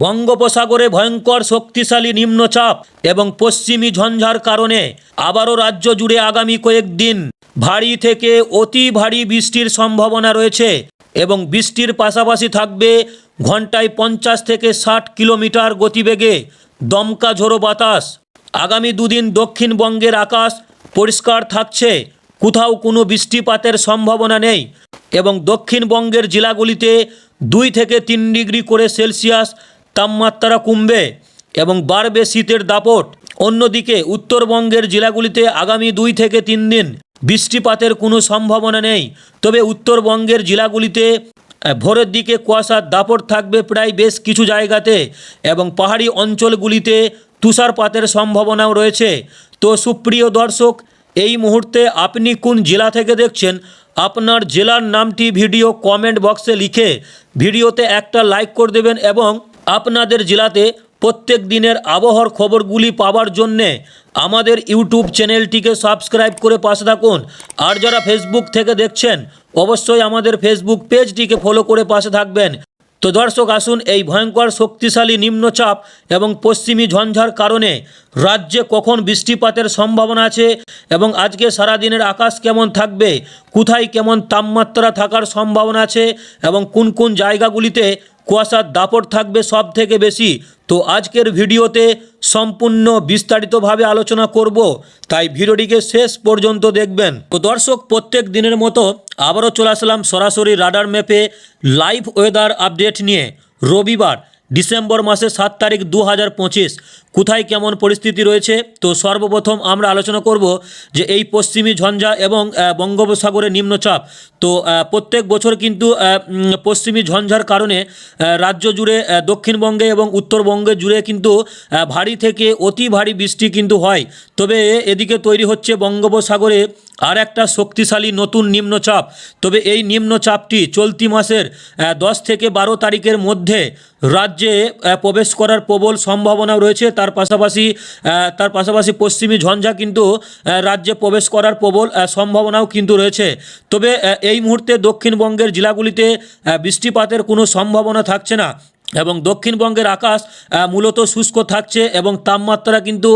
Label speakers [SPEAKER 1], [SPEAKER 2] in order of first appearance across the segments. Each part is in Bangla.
[SPEAKER 1] বঙ্গোপসাগরে ভয়ঙ্কর শক্তিশালী নিম্নচাপ এবং পশ্চিমী ঝঞ্ঝার কারণে আবারও রাজ্য জুড়ে আগামী কয়েকদিন ভারী থেকে অতি ভারী বৃষ্টির সম্ভাবনা রয়েছে এবং বৃষ্টির পাশাপাশি থাকবে ঘন্টায় পঞ্চাশ থেকে ষাট কিলোমিটার গতিবেগে দমকা ঝোড়ো বাতাস। আগামী দুদিন দক্ষিণবঙ্গের আকাশ পরিষ্কার থাকছে, কোথাও কোনো বৃষ্টিপাতের সম্ভাবনা নেই এবং দক্ষিণবঙ্গের জেলাগুলিতে দুই থেকে তিন ডিগ্রি করে সেলসিয়াস তাপমাত্রা কমবে এবং বাড়বে শীতের দাপট। অন্যদিকে উত্তরবঙ্গের জেলাগুলিতে আগামী দুই থেকে তিন দিন বৃষ্টিপাতের কোনো সম্ভাবনা নেই। তবে উত্তরবঙ্গের জেলাগুলিতে ভোরের দিকে কুয়াশার দাপট থাকবে প্রায় বেশ কিছু জায়গাতে এবং পাহাড়ি অঞ্চলগুলিতে তুষারপাতের সম্ভাবনাও রয়েছে। তো সুপ্রিয় দর্শক, এই মুহূর্তে আপনি কোন জেলা থেকে দেখছেন? আপনার জেলার নামটি ভিডিও কমেন্ট বক্সে লিখে ভিডিওতে একটা লাইক করে দেবেন এবং আপনাদের জেলাতে প্রত্যেক দিনের আবহাওয়ার খবরগুলি পাওয়ার জন্যে আমাদের ইউটিউব চ্যানেলটিকে সাবস্ক্রাইব করে পাশে থাকুন। আর যারা ফেসবুক থেকে দেখছেন, অবশ্যই আমাদের ফেসবুক পেজটিকে ফলো করে পাশে থাকবেন। তো দর্শক, আসুন এই ভয়ঙ্কর শক্তিশালী নিম্নচাপ এবং পশ্চিমী ঝঞ্ঝার কারণে রাজ্যে কখন বৃষ্টিপাতের সম্ভাবনা আছে এবং আজকে সারাদিনের আকাশ কেমন থাকবে, কোথায় কেমন তাপমাত্রা থাকার সম্ভাবনা আছে এবং কোন কোন জায়গাগুলিতে কুয়াশার দাপট থাকবে সব থেকে বেশি। তো আজকের ভিডিওতে সম্পূর্ণ বিস্তারিতভাবে আলোচনা করব, তাই ভিডিওটিকে শেষ পর্যন্ত দেখবেন। তো দর্শক, প্রত্যেক দিনের মতো আবারও চলে আসলাম সরাসরি রাডার ম্যাপে লাইভ ওয়েদার আপডেট নিয়ে। রবিবার ডিসেম্বর মাসের সাত তারিখ দু হাজার পঁচিশ। কোথায় কেমন পরিস্থিতি রয়েছে? তো সর্বপ্রথম আমরা আলোচনা করব যে এই পশ্চিমী ঝঞ্ঝা এবং বঙ্গোপসাগরে নিম্নচাপ। তো প্রত্যেক বছর কিন্তু পশ্চিমী ঝঞ্ঝার কারণে রাজ্য জুড়ে দক্ষিণবঙ্গে এবং উত্তরবঙ্গে জুড়ে কিন্তু ভারী থেকে অতি ভারী বৃষ্টি কিন্তু হয়। তবে এদিকে তৈরি হচ্ছে বঙ্গোপসাগরে আর একটা শক্তিশালী নতুন নিম্নচাপ। তবে এই নিম্নচাপটি চলতি মাসের দশ থেকে বারো তারিখের মধ্যে রাজ্যে প্রবেশ করার প্রবল সম্ভাবনা রয়েছে। তার পাশাপাশি তার পাশাপাশি পশ্চিমী ঝঞ্ঝা কিন্তু রাজ্যে প্রবেশ করার প্রবল সম্ভাবনাও কিন্তু রয়েছে। তবে এই মুহূর্তে দক্ষিণবঙ্গের জেলাগুলিতে বৃষ্টিপাতের কোনো সম্ভাবনা থাকছে না। এবং দক্ষিণবঙ্গের আকাশ মূলত শুষ্ক থাকছে এবং তাপমাত্রা কিন্তু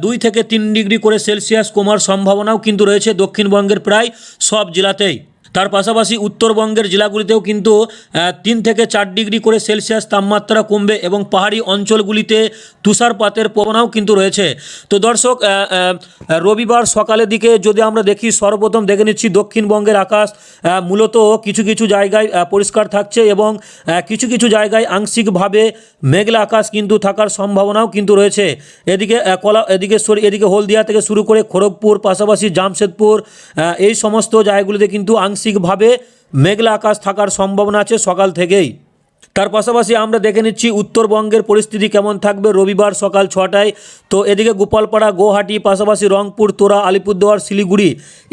[SPEAKER 1] দুই থেকে তিন ডিগ্রি করে সেলসিয়াস কমার সম্ভাবনাও কিন্তু রয়েছে দক্ষিণবঙ্গের প্রায় সব জেলাতেই। তার পাশাপাশি উত্তরবঙ্গের জেলাগুলিতেও কিন্তু তিন থেকে চার ডিগ্রি করে সেলসিয়াস তাপমাত্রা কমবে এবং পাহাড়ি অঞ্চলগুলিতে তুষারপাতের প্রবণাও কিন্তু রয়েছে। তো দর্শক রবিবার সকালের দিকে যদি আমরা দেখি, সর্বপ্রথম দেখে নিচ্ছি দক্ষিণবঙ্গের আকাশ মূলত কিছু কিছু জায়গায় পরিষ্কার থাকছে এবং কিছু কিছু জায়গায় আংশিকভাবে মেঘলা আকাশ কিন্তু থাকার সম্ভাবনাও কিন্তু রয়েছে। এদিকে কলা, এদিকে, সরি, এদিকে হলদিয়া থেকে শুরু করে খড়গপুর, পাশাপাশি জামশেদপুর এই সমস্ত জায়গাগুলিতে কিন্তু আংশিকভাবে মেঘলা আকাশ থাকার সম্ভাবনা আছে সকাল থেকেই। তার পাশাপাশি আমরা দেখে নিচ্ছি উত্তরবঙ্গের পরিস্থিতি কেমন থাকবে রবিবার সকাল ছটায়। তো এদিকে গোপালপাড়া, গৌহাটি, পাশাপাশি রংপুর, তোরা, আলিপুরদুয়ার, শিলিগুড়ি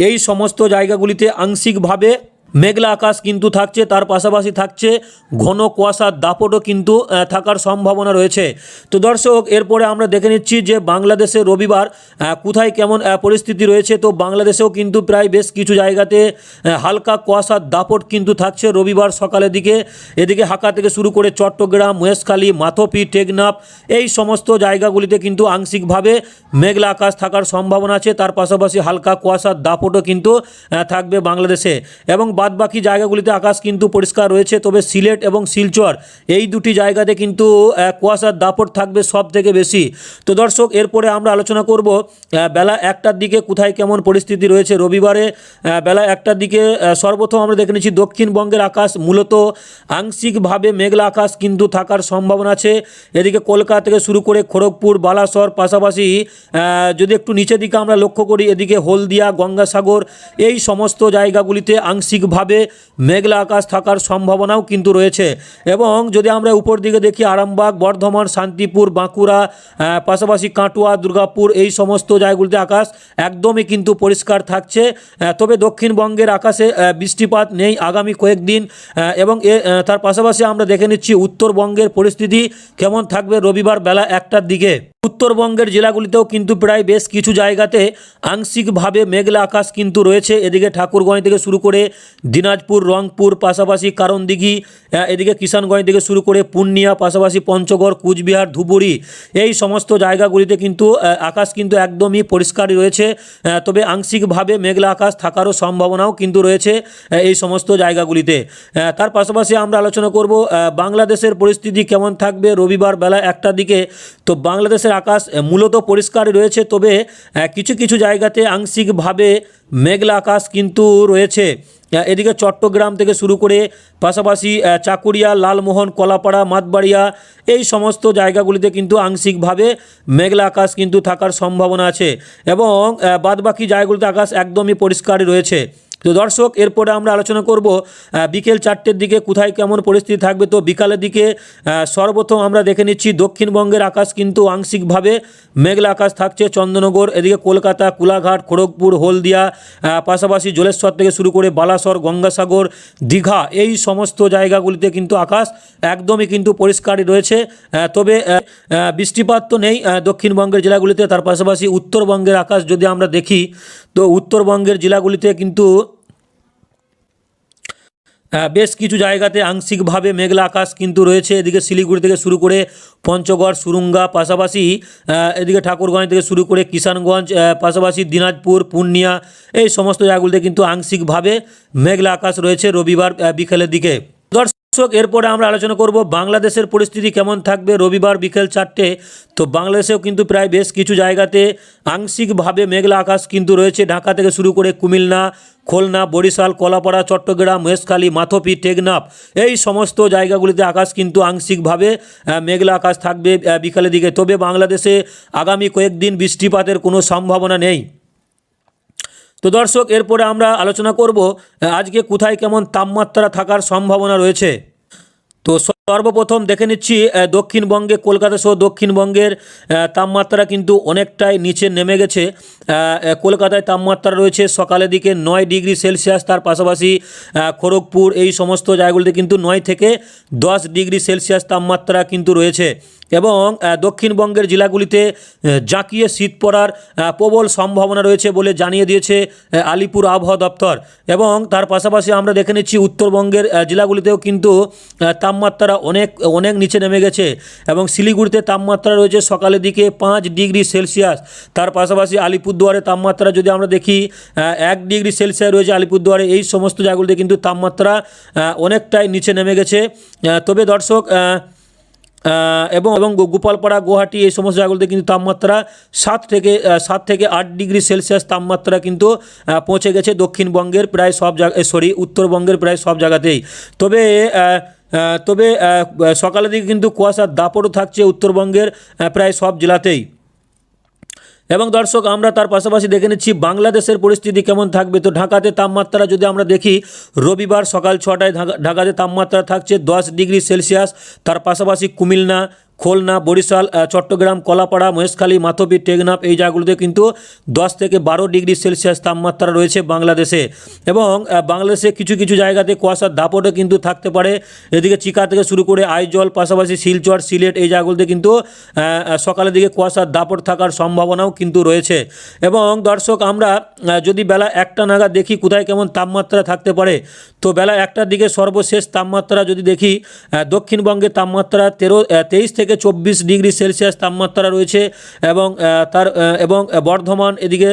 [SPEAKER 1] এই সমস্ত জায়গাগুলিতে আংশিকভাবে মেঘলা আকাশ কিন্তু থাকছে, তার পাশাপাশি থাকছে ঘন কুয়াশার দাপটও কিন্তু থাকার সম্ভাবনা রয়েছে। তো দর্শক, এরপরে আমরা দেখে নিচ্ছি যে বাংলাদেশে রবিবার কোথায় কেমন পরিস্থিতি রয়েছে। তো বাংলাদেশেও কিন্তু প্রায় বেশ কিছু জায়গাতে হালকা কুয়াশার দাপট কিন্তু থাকছে রবিবার সকালের দিকে। এদিকে হাকা থেকে শুরু করে চট্টগ্রাম, মহেশখালী, মাথপি, টেকনাফ, এই সমস্ত জায়গাগুলিতে কিন্তু আংশিকভাবে মেঘলা আকাশ থাকার সম্ভাবনা আছে। তার পাশাপাশি হালকা কুয়াশার দাপটও কিন্তু থাকবে বাংলাদেশে। এবং বাদবাকি জায়গাগুলিতে আকাশ কিন্তু পরিষ্কার রয়েছে, তবে সিলেট এবং শিলচর এই দুটি জায়গাতে কিন্তু কুয়াশার দাপট থাকবে সব থেকে বেশি। তো দর্শক, এরপরে আমরা আলোচনা করব বেলা একটার দিকে কোথায় কেমন পরিস্থিতি রয়েছে রবিবারে। বেলা একটার দিকে সর্বপ্রথম আমরা দেখে নিচ্ছি দক্ষিণবঙ্গের আকাশ, মূলত আংশিকভাবে মেঘলা আকাশ কিন্তু থাকার সম্ভাবনা আছে। এদিকে কলকাতা থেকে শুরু করে খড়গপুর, বালাসর পাশাপাশি যদি একটু নিচের দিকে আমরা লক্ষ্য করি, এদিকে হলদিয়া, গঙ্গাসাগর, এই সমস্ত জায়গাগুলিতে আংশিকভাবে মেঘলা আকাশ থাকার সম্ভাবনাও কিন্তু রয়েছে। এবং যদি আমরা উপর দিকে দেখি, আরামবাগ, বর্ধমান, শান্তিপুর, বাঁকুড়া পাশাপাশি কাটোয়া, দুর্গাপুর, এই সমস্ত জায়গাগুলিতে আকাশ একদমই কিন্তু পরিষ্কার থাকছে। তবে দক্ষিণবঙ্গের আকাশে বৃষ্টিপাত নেই আগামী কয়েকদিন। এবং এ তার পাশাপাশি আমরা দেখে নিচ্ছি, উত্তরবঙ্গের পরিস্থিতি কেমন থাকবে রবিবার বেলা একটার দিকে। উত্তরবঙ্গের জেলাগুলিতেও কিন্তু প্রায় বেশ কিছু জায়গাতে আংশিকভাবে মেঘলা আকাশ কিন্তু রয়েছে। এদিকে ঠাকুরগঞ্জ থেকে শুরু করে দিনাজপুর, রংপুর, পাশাপাশি কারণদিঘি এদিকে কিষানগঞ্জ থেকে শুরু করে পূর্ণিয়া, পাশাপাশি পঞ্চগড়, কুচবিহার, ধুবুরি এই সমস্ত জায়গাগুলিতে কিন্তু আকাশ কিন্তু একদমই পরিষ্কারই রয়েছে। তবে আংশিকভাবে মেঘলা আকাশ থাকারও সম্ভাবনাও কিন্তু রয়েছে এই সমস্ত জায়গাগুলিতে। তার পাশাপাশি আমরা আলোচনা করব বাংলাদেশের পরিস্থিতি কেমন থাকবে? রবিবার বেলা একটার দিকে। তো বাংলাদেশের আকাশ মূলত পরিষ্কারই রয়েছে, তবে কিছু কিছু জায়গাতে আংশিকভাবে মেঘলা আকাশ কিন্তু রয়েছে। এদিকে চট্টগ্রাম থেকে শুরু করে পাশাপাশি চাকুরিয়া, লালমোহন, কলাপাড়া, মাতবাড়িয়া, এই সমস্ত জায়গাগুলিতে কিন্তু আংশিকভাবে মেঘলা আকাশ কিন্তু থাকার সম্ভাবনা আছে। এবং বাদবাকি জায়গাগুলিতে আকাশ একদমই পরিষ্কারই রয়েছে। তো দর্শক, এরপরে আমরা আলোচনা করব বিকেল চারটের দিকে কোথায় কেমন পরিস্থিতি থাকবে। তো বিকালের দিকে সর্বপ্রথম আমরা দেখে নিচ্ছি, দক্ষিণবঙ্গের আকাশ কিন্তু আংশিকভাবে মেঘলা আকাশ থাকছে। চন্দননগর এদিকে কলকাতা, কুলাঘাট, খড়গপুর, হলদিয়া পাশাপাশি জলেশ্বর থেকে শুরু করে বালাসর, গঙ্গাসাগর, দীঘা, এই সমস্ত জায়গাগুলিতে কিন্তু আকাশ একদমই কিন্তু পরিষ্কারই রয়েছে। তবে বৃষ্টিপাত তো নেই দক্ষিণবঙ্গের জেলাগুলিতে, তার পাশাপাশি উত্তরবঙ্গের আকাশ যদি আমরা দেখি, তো উত্তরবঙ্গের জেলাগুলিতে কিন্তু বেশ কিছু জায়গাতে আংশিকভাবে মেঘলা আকাশ কিন্তু রয়েছে। এদিকে শিলিগুড়ি থেকে শুরু করে পঞ্চগড়, সুরুঙ্গা, পাশাপাশি এদিকে ঠাকুরগঞ্জ থেকে শুরু করে কিষানগঞ্জ পাশাপাশি দিনাজপুর, পূর্ণিয়া, এই সমস্ত জায়গাগুলিতে কিন্তু আংশিকভাবে মেঘলা আকাশ রয়েছে রবিবার বিকেলের দিকে। দর্শক, এরপরে আমরা আলোচনা করব বাংলাদেশের পরিস্থিতি কেমন থাকবে রবিবার বিকেল চারটে। তো বাংলাদেশেও কিন্তু প্রায় বেশ কিছু জায়গাতে আংশিকভাবে মেঘলা আকাশ কিন্তু রয়েছে। ঢাকা থেকে শুরু করে কুমিল্লা, খুলনা, বরিশাল, কলাপাড়া, চট্টগ্রাম মহেশখালী মাথপি, টেকনাফ, এই সমস্ত জায়গাগুলিতে আকাশ কিন্তু আংশিকভাবে মেঘলা আকাশ থাকবে বিকালের দিকে। তবে বাংলাদেশে আগামী কয়েকদিন বৃষ্টিপাতের কোনো সম্ভাবনা নেই। তো দর্শক, এরপরে আমরা আলোচনা করব আজকে কোথায় কেমন তাপমাত্রা থাকার সম্ভাবনা রয়েছে। তো সর্বপ্রথম দেখে নিচ্ছি দক্ষিণবঙ্গে, কলকাতা সহ দক্ষিণবঙ্গের তাপমাত্রা কিন্তু অনেকটাই নিচে নেমে গেছে। কলকাতায় তাপমাত্রা রয়েছে সকালের দিকে নয় ডিগ্রি সেলসিয়াস, তার পাশাপাশি খড়গপুর এই সমস্ত জায়গাগুলিতে কিন্তু নয় থেকে দশ ডিগ্রি সেলসিয়াস তাপমাত্রা কিন্তু রয়েছে। এবং দক্ষিণবঙ্গের জেলাগুলিতে জাঁকিয়ে শীত পড়ার প্রবল সম্ভাবনা রয়েছে বলে জানিয়ে দিয়েছে আলিপুর আবহাওয়া দপ্তর। এবং তার পাশাপাশি আমরা দেখে নিচ্ছি, উত্তরবঙ্গের জেলাগুলিতেও কিন্তু তাপমাত্রা অনেক অনেক নিচে নেমে গেছে। এবং শিলিগুড়িতে তাপমাত্রা রয়েছে সকালের দিকে পাঁচ ডিগ্রি সেলসিয়াস। তার পাশাপাশি আলিপুরদুয়ারে তাপমাত্রা যদি আমরা দেখি এক ডিগ্রি সেলসিয়াস রয়েছে আলিপুরদুয়ারে। এই সমস্ত জায়গাগুলিতে কিন্তু তাপমাত্রা অনেকটাই নিচে নেমে গেছে। তবে দর্শক এবং এবং গোপালপাড়া, গুয়াহাটি এই সমস্ত জায়গাগুলোতে কিন্তু তাপমাত্রা সাত থেকে সাত থেকে আট ডিগ্রি সেলসিয়াস তাপমাত্রা কিন্তু পৌঁছে গেছে দক্ষিণবঙ্গের প্রায় সব জায়গা সরি উত্তরবঙ্গের প্রায় সব জায়গাতেই। তবে তবে সকালের দিকে কিন্তু কুয়াশার দাপটও থাকছে উত্তরবঙ্গের প্রায় সব জেলাতেই। এবং দর্শক, আমরা তার পাশাপাশি দেখে নিচ্ছি বাংলাদেশের পরিস্থিতি কেমন থাকবে। তো ঢাকাতে তাপমাত্রা যদি আমরা দেখি, রবিবার সকাল ছটায় ঢাকাতে তাপমাত্রা থাকছে দশ ডিগ্রি সেলসিয়াস। তার পাশাপাশি কুমিল্লা খুলনা, বরিশাল চট্টগ্রাম, কলাপাড়া, মহেশখালী মাথপি টেকনাফ এই জায়গাগুলোতে কিন্তু দশ থেকে বারো ডিগ্রি সেলসিয়াস তাপমাত্রা রয়েছে বাংলাদেশে। এবং বাংলাদেশে কিছু কিছু জায়গাতে কুয়াশার দাপটও কিন্তু থাকতে পারে। এদিকে চিকা থেকে শুরু করে আইজল পাশাপাশি শিলচর, সিলেট এই জায়গাগুলোতে কিন্তু সকালের দিকে কুয়াশার দাপট থাকার সম্ভাবনাও কিন্তু রয়েছে। এবং দর্শক, আমরা যদি বেলা একটা নাগাদ দেখি কোথায় কেমন তাপমাত্রা থাকতে পারে তো বেলা একটার দিকে সর্বশেষ তাপমাত্রা যদি দেখি দক্ষিণবঙ্গে তাপমাত্রা তেরো তেইশ থেকে চব্বিশ ডিগ্রি সেলসিয়াস তাপমাত্রা রয়েছে এবং তার এবং বর্ধমান এদিকে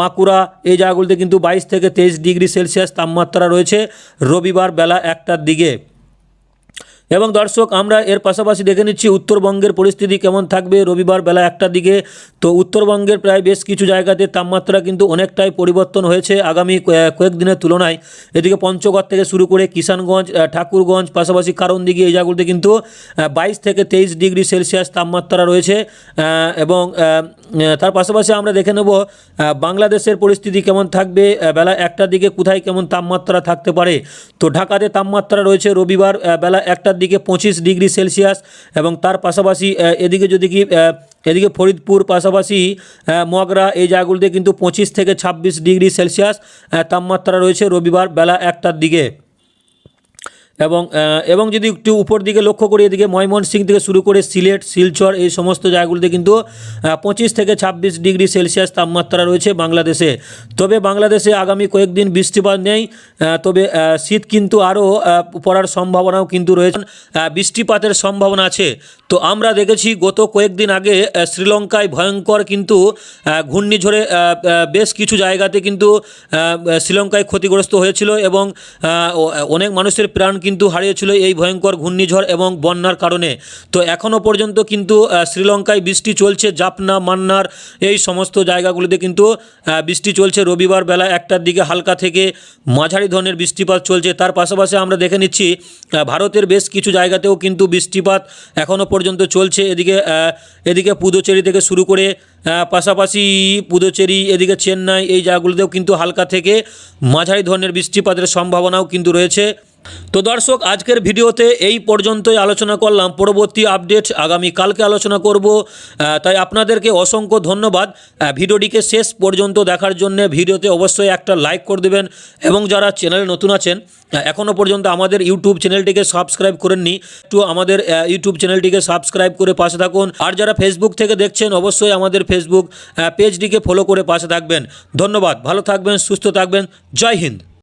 [SPEAKER 1] বাঁকুড়া এই জায়গাগুলিতে কিন্তু বাইশ থেকে তেইশ ডিগ্রি সেলসিয়াস তাপমাত্রা রয়েছে রবিবার বেলা একটার দিকে। এবং দর্শক, আমরা এর পাশাপাশি দেখে নিচ্ছি উত্তরবঙ্গের পরিস্থিতি কেমন থাকবে রবিবার বেলা একটার দিকে। তো উত্তরবঙ্গের প্রায় বেশ কিছু জায়গাতে তাপমাত্রা কিন্তু অনেকটাই পরিবর্তন হয়েছে আগামী কয়ে- কয়েকদিনের তুলনায়। এদিকে পঞ্চগড় থেকে শুরু করে কিষানগঞ্জ ঠাকুরগঞ্জ, পাশাপাশি কারণ দিকে এই জায়গাগুলোতে কিন্তু বাইশ থেকে তেইশ ডিগ্রি সেলসিয়াস তাপমাত্রা রয়েছে। এবং তার পাশাপাশি আমরা দেখে নেব বাংলাদেশের পরিস্থিতি কেমন থাকবে বেলা একটার দিকে কোথায় কেমন তাপমাত্রা থাকতে পারে। তো ঢাকাতে তাপমাত্রা রয়েছে রবিবার বেলা একটার দিকে পঁচিশ ডিগ্রি সেলসিয়াস এবং তার পাশাপাশি এদিকে যদি কি এদিকে ফরিদপুর পাশাপাশি মগরা এই জায়গাগুলিতে কিন্তু পঁচিশ থেকে ছাব্বিশ ডিগ্রি সেলসিয়াস তাপমাত্রা রয়েছে রবিবার বেলা একটার দিকে। এবং এবং যদি একটু উপর দিকে লক্ষ্য করি, এদিকে ময়মনসিং থেকে শুরু করে সিলেট, শিলচর, এই সমস্ত জায়গাগুলিতে কিন্তু পঁচিশ থেকে ছাব্বিশ ডিগ্রি সেলসিয়াস তাপমাত্রা রয়েছে বাংলাদেশে। তবে বাংলাদেশে আগামী কয়েকদিন বৃষ্টিপাত নেই তবে শীত কিন্তু আরও পড়ার সম্ভাবনাও কিন্তু রয়েছে। বৃষ্টিপাতের সম্ভাবনা আছে। তো আমরা দেখেছি গত কয়েকদিন আগে শ্রীলঙ্কায় ভয়ঙ্কর কিন্তু ঘূর্ণিঝড়ে বেশ কিছু জায়গাতে কিন্তু শ্রীলঙ্কায় ক্ষতিগ্রস্ত হয়েছিল এবং অনেক মানুষের প্রাণ কিন্তু হারিয়েছিল এই ভয়ঙ্কর ঘূর্ণিঝড় এবং বন্যার কারণে। তো এখনও পর্যন্ত কিন্তু শ্রীলঙ্কায় বৃষ্টি চলছে, জাপনা, মান্নার এই সমস্ত জায়গাগুলিতে কিন্তু বৃষ্টি চলছে। রবিবার বেলা একটার দিকে হালকা থেকে মাঝারি ধরনের বৃষ্টিপাত চলছে। তার পাশাপাশি আমরা দেখে নিচ্ছি ভারতের বেশ কিছু জায়গাতেও কিন্তু বৃষ্টিপাত এখনও পর্যন্ত চলছে। এদিকে এদিকে পুদুচেরি থেকে শুরু করে পাশাপাশি পুদুচেরি, এদিকে চেন্নাই এই জায়গাগুলিতেও কিন্তু হালকা থেকে মাঝারি ধরনের বৃষ্টিপাতের সম্ভাবনাও কিন্তু রয়েছে। তো দর্শক, আজকের ভিডিওতে এই পর্যন্তই আলোচনা করলাম। পরবর্তী আপডেট আগামী কালকে আলোচনা করব। তাই আপনাদেরকে অসংখ্য ধন্যবাদ। ভিডিওটিকে শেষ পর্যন্ত দেখার জন্য ভিডিওতে অবশ্যই একটা লাইক করে দেবেন এবং যারা চ্যানেলে নতুন আছেন এখনও পর্যন্ত আমাদের ইউটিউব চ্যানেলটিকে সাবস্ক্রাইব করেননি একটু আমাদের ইউটিউব চ্যানেলটিকে সাবস্ক্রাইব করে পাশে থাকুন। আর যারা ফেসবুক থেকে দেখছেন, অবশ্যই আমাদের ফেসবুক পেজটিকে ফলো করে পাশে থাকবেন। ধন্যবাদ। ভালো থাকবেন, সুস্থ থাকবেন। জয় হিন্দ।